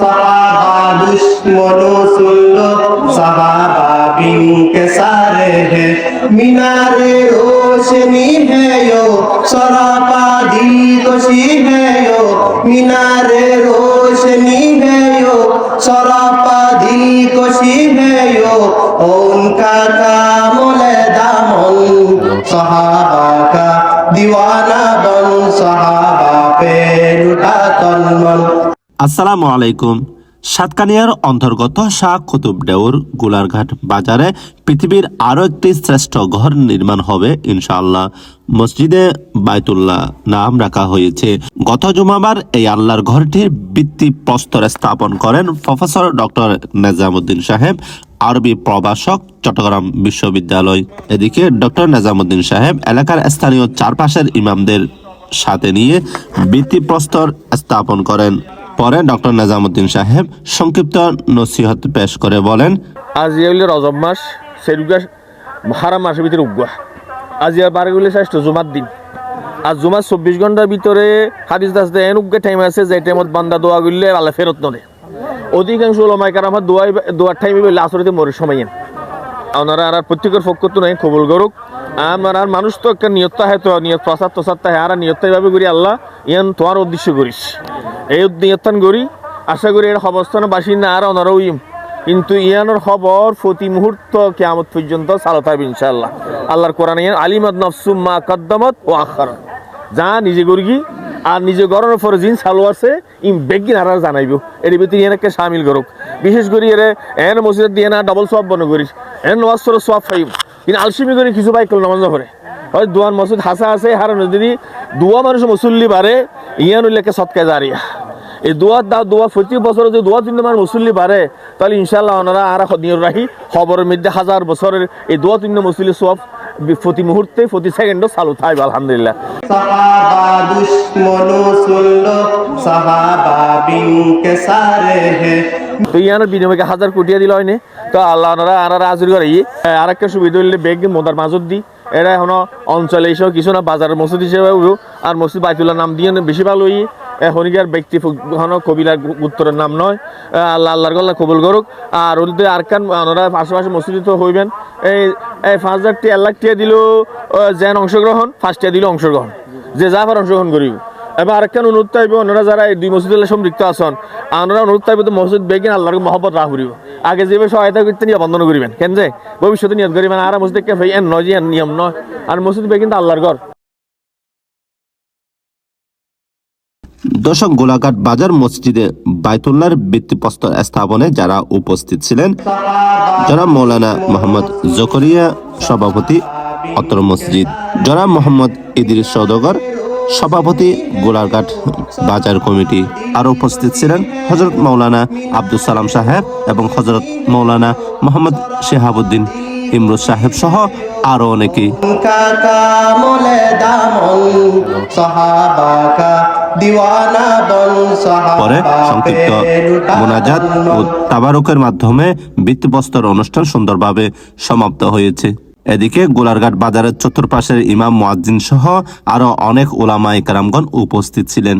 सहाबा दुश्मनों सुन लो सहाबा बिन के सारे हैं मीनारे रोशनी है यो सरापा दिल कशी है यो मीनारे रोशनी है यो सरापा दिल कशी है यो उनका कामल दामन सहाबा का दीवाना बन सहाबा पे लुटा तन मन আসসালামু আলাইকুম। সাতকানিয়ার অন্তর্গত শাহ কুতুব ডেউর গোলারঘাট বাজারে পৃথিবীর আরও একটি শ্রেষ্ঠ ঘর নির্মাণ হবে, ইনশাআল্লাহ। মসজিদে বায়তুল্লাহ নাম রাখা হয়েছে। গত জুমাবার এই আল্লাহর ঘরটির ভিত্তি প্রস্তর স্থাপন করেন প্রফেসর ডক্টর নেজামুদ্দিন সাহেব, আরবি প্রভাষক, চট্টগ্রাম বিশ্ববিদ্যালয়। এদিকে ডক্টর নেজামুদ্দিন সাহেব এলাকার স্থানীয় চারপাশের ইমামদের সাথে নিয়ে ভিত্তিপ্রস্তর স্থাপন করেন। পরে ডক্টর নিজামুদ্দিন সাহেব সংক্ষিপ্ত নসিহত পেশ করে বলেন, আজ হইলে রজব মাস সেরুগা হারাম মাসের ভিতরে উগুয়া আজ ইয়ার বারে হইলে ষষ্ঠ জুমার দিন। আর জুমার চব্বিশ ঘণ্টার ভিতরে হাদিস দাস দেন উগ্গে টাইম আছে যে টাইমত বান্দা দোয়া করলে আল্লাহ ফেরত নদে অধিকাংশ ওলামাই কার আমার দোয়াই দোয়ার টাইমে বললে আসরিতে মরে সময় ওনারা আর প্রত্যেকের পক্ষ তো নাই, কবুল করুক। আমার আর মানুষ তো একটা নিয়ত হয় তো, নিয়ত প্রসাদ প্রসাদ তাহে। আর নিয়ত ভাবে করি আল্লাহ, ইয়ান তোমার উদ্দেশ্য করিস। এই নিয়তান করি আশা করি এর অবস্থান বাসিন্দা আর উইম। কিন্তু ইয়ানোর খবর প্রতি মুহূর্ত কেয়ামত পর্যন্ত চালু থাকবে ইনশাআল্লাহ। আল্লাহর কোরআন ইয়ান আলিমাদ নফসুম মা কদ্দামত ও আখার যা নিজে করি আর নিজে গরমের পরে জিন চালু আছে, ইম বেগিন আর জানাইব। এর ভিতরে ইয়ানকে সামিল করুক। বিশেষ করে এর এন মসজিদ দিয়ে না ডবল সব বন করিস। এন নওয়াজ সর সব ফাইব কিন্তু আলসিমি করে কিছু বাইক নামাজ পড়ে। হয় দোয়ান মসজিদ হাসা আছে, হারান যদি দোয়া মানুষ মুসল্লি ইয়ান উল্লেখে সৎকা জারিয়া এই দোয়ার দাও দোয়া প্রতি বছর যদি দোয়া যদি আমার মুসল্লি বাড়ে তাহলে ইনশাল্লাহ ওনারা আর রাখি খবরের মধ্যে হাজার বছরের এই দোয়া তিন মুসল্লি সব প্রতি মুহূর্তে, প্রতি সেকেন্ডও চালু থাকবে আলহামদুলিল্লাহ। তো ইয়ানোর বিনিময়কে হাজার কোটিয়া দিল হয়নি। তো আল্লাহ ওনারা আর আজুর করে। আর একটা সুবিধা হইলে ব্যাগ মোদার মাজত দি। এরা এখনও অঞ্চলে এসব কিছু না, বাজারের মসজিদ হিসেবে আর মসজিদ বাইতুল্লাহ নাম দিয়ে বেশি ভালো হই হনিকার ব্যক্তি হন কবিলার উত্তরের নাম নয়। আল্লাহ আল্লাহর গল্লা কবুল করুক। আর ওদের আর কান ওনারা আশেপাশে মসজিদ তো হইবেন। এই এই পাঁচ হাজার টিয়া এক লাখ টিয়া দিল যেন অংশগ্রহণ, ফার্স্ট টিয়া দিল অংশগ্রহণ। যে যা পার অংশগ্রহণ করিব। এবার আরেকখান অনুরোধ থাকবে ওনারা যারা এই দুই মসজিদের সম্পৃক্ত আছেন ওনারা অনুরোধ থাকবে তো মসজিদ বেগিন আল্লাহর মহব্বত রাহ করিব। আগে যেভাবে সহায়তা করতে নিয়ে বন্ধন করিবেন, কেন যে? ভবিষ্যতে নিয়ত করিবেন, আর মসজিদ কে এন নয় যে নিয়ম নয়। আর মসজিদ বেগিন তো আল্লাহর ঘর। দর্শক গোলাঘাট বাজার মসজিদে বাইতুল্লাহর ভিত্তিপ্রস্তর স্থাপনে যারা উপস্থিত ছিলেন যারা মৌলানা মোহাম্মদ জকরিয়া সভাপতি অত্র মসজিদ, জনাব মোহাম্মদ ইদির সৌদগর সভাপতি গোলাঘাট বাজার কমিটি আরও উপস্থিত ছিলেন হজরত মৌলানা আব্দুল সালাম সাহেব এবং হজরত মৌলানা মোহাম্মদ শেহাবুদ্দিন ইমরুজ সাহেব সহ আরও অনেকেই। পরে সংক্ষিপ্ত মোনাজাত ও তাবারকের মাধ্যমে বৃত্তিবস্তর অনুষ্ঠান সুন্দরভাবে সমাপ্ত হয়েছে। এদিকে গোলারঘাট বাজারের চতুর্পাশের ইমাম মোয়াজ্জিন সহ আরও অনেক ওলামা ইকরামগণ উপস্থিত ছিলেন।